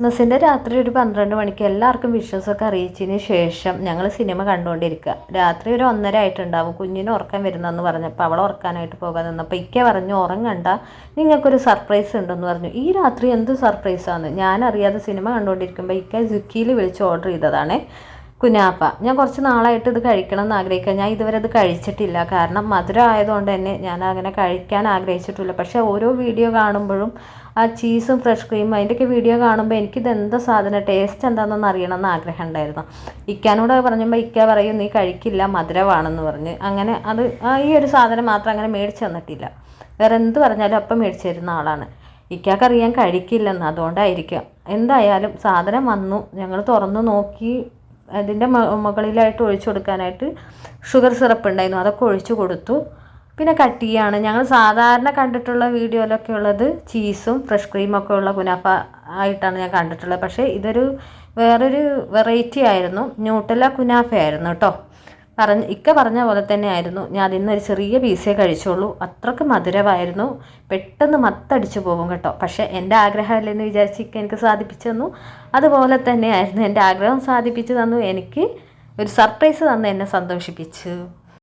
ക്രിസ്മസിന്റെ രാത്രി ഒരു പന്ത്രണ്ട് മണിക്ക് എല്ലാവർക്കും വിശ്വാസമൊക്കെ അറിയിച്ചതിന് ശേഷം ഞങ്ങൾ സിനിമ കണ്ടുകൊണ്ടിരിക്കുക. രാത്രി ഒരു ഒന്നര ആയിട്ടുണ്ടാവും. കുഞ്ഞിന് ഉറക്കം വരുന്നെന്ന് പറഞ്ഞപ്പോൾ അവളെ ഉറക്കാനായിട്ട് പോകാൻ നിന്നപ്പോൾ ഇക്ക പറഞ്ഞു ഉറങ്ങണ്ട. നിങ്ങൾക്കൊരു സർപ്രൈസ് ഉണ്ടെന്ന് പറഞ്ഞു. ഈ രാത്രി എന്ത് സർപ്രൈസാണ് ഞാൻ അറിയാതെ സിനിമ കണ്ടുകൊണ്ടിരിക്കുമ്പോൾ ഇക്ക സുക്കിയിൽ വിളിച്ച് ഓർഡർ ചെയ്തതാണേ. കുനാപ്പ. ഞാൻ കുറച്ച് നാളായിട്ട് ഇത് കഴിക്കണം എന്ന് ആഗ്രഹിക്കുക ഞാൻ ഇതുവരെ അത് കഴിച്ചിട്ടില്ല. കാരണം മധുരം ആയതുകൊണ്ട് തന്നെ ഞാൻ അങ്ങനെ കഴിക്കാൻ ആഗ്രഹിച്ചിട്ടില്ല. പക്ഷേ ഓരോ വീഡിയോ കാണുമ്പോഴും ആ ചീസും ഫ്രഷ് ക്രീമും അതിന്റെയൊക്കെ വീഡിയോ കാണുമ്പോൾ എനിക്കിത് എന്താ സാധനം ടേസ്റ്റ് എന്താണെന്ന് അറിയണം എന്ന് ആഗ്രഹം ഉണ്ടായിരുന്നു. ഇക്കാനോട് പറഞ്ഞപ്പോൾ ഇക്ക പറയും നീ കഴിക്കില്ല മധുരമാണെന്ന് പറഞ്ഞ്. അങ്ങനെ അത് ഈ ഒരു സാധനം മാത്രം അങ്ങനെ മേടിച്ചു തന്നിട്ടില്ല. വേറെ എന്ത് പറഞ്ഞാലും അപ്പം മേടിച്ചു തരുന്ന ആളാണ്. ഇക്കാക്കറിയാൻ കഴിക്കില്ലെന്ന്. അതുകൊണ്ടായിരിക്കാം. എന്തായാലും സാധനം വന്നു. ഞങ്ങൾ തുറന്നു നോക്കി അതിന്റെ മുകളിലായിട്ട് ഒഴിച്ചു കൊടുക്കാനായിട്ട് ഷുഗർ സിറപ്പ് ഉണ്ടായിരുന്നു. അതൊക്കെ ഒഴിച്ചു കൊടുത്തു. പിന്നെ കട്ടിയാണ് ഞങ്ങൾ സാധാരണ കണ്ടിട്ടുള്ള വീഡിയോയിലൊക്കെ ഉള്ളത് ചീസും ഫ്രഷ് ക്രീമൊക്കെ ഉള്ള കുനാഫ ആയിട്ടാണ് ഞാൻ കണ്ടിട്ടുള്ളത്. പക്ഷേ ഇതൊരു വേറൊരു വെറൈറ്റി ആയിരുന്നു. ന്യൂട്ടല കുനാഫ ആയിരുന്നു കേട്ടോ. പറഞ്ഞ ഇക്ക പറഞ്ഞ പോലെ തന്നെ ആയിരുന്നു ഞാൻ ഇന്നൊരു ചെറിയ പീസേ കഴിച്ചോളൂ അത്രയ്ക്ക് മധുരമായിരുന്നു. പെട്ടെന്ന് മത്തടിച്ചു പോകും കേട്ടോ. പക്ഷേ എന്റെ ആഗ്രഹമല്ലെന്ന് വിചാരിച്ച് ഇക്ക എനിക്ക് സാധിപ്പിച്ചു തന്നു. അതുപോലെ തന്നെയായിരുന്നു എന്റെ ആഗ്രഹം സാധിപ്പിച്ചു തന്നു. എനിക്ക് ഒരു സർപ്രൈസ് തന്ന് എന്നെ സന്തോഷിപ്പിച്ചു.